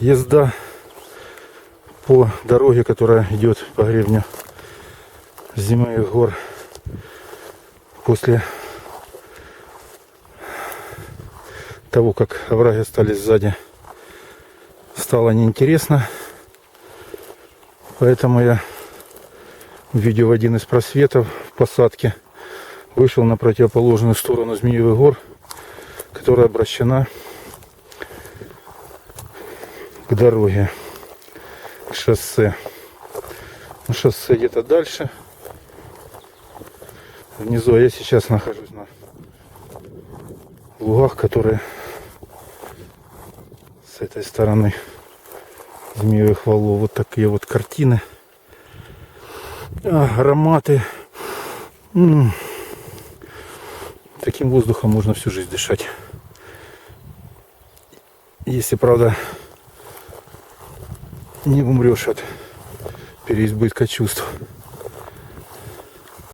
езда по дороге, которая идет по гребню Зимовых гор после того, как овраги остались сзади, стало неинтересно. Поэтому я, видя в один из просветов в посадке, вышел на противоположную сторону Змеевых гор, которая обращена дороге, к шоссе. Ну, шоссе где-то дальше. Внизу а я сейчас нахожусь на лугах, которые с этой стороны змеевых валов. Вот такие вот картины. А, ароматы. М. Таким воздухом можно всю жизнь дышать. Если, правда, не умрешь от переизбытка чувств.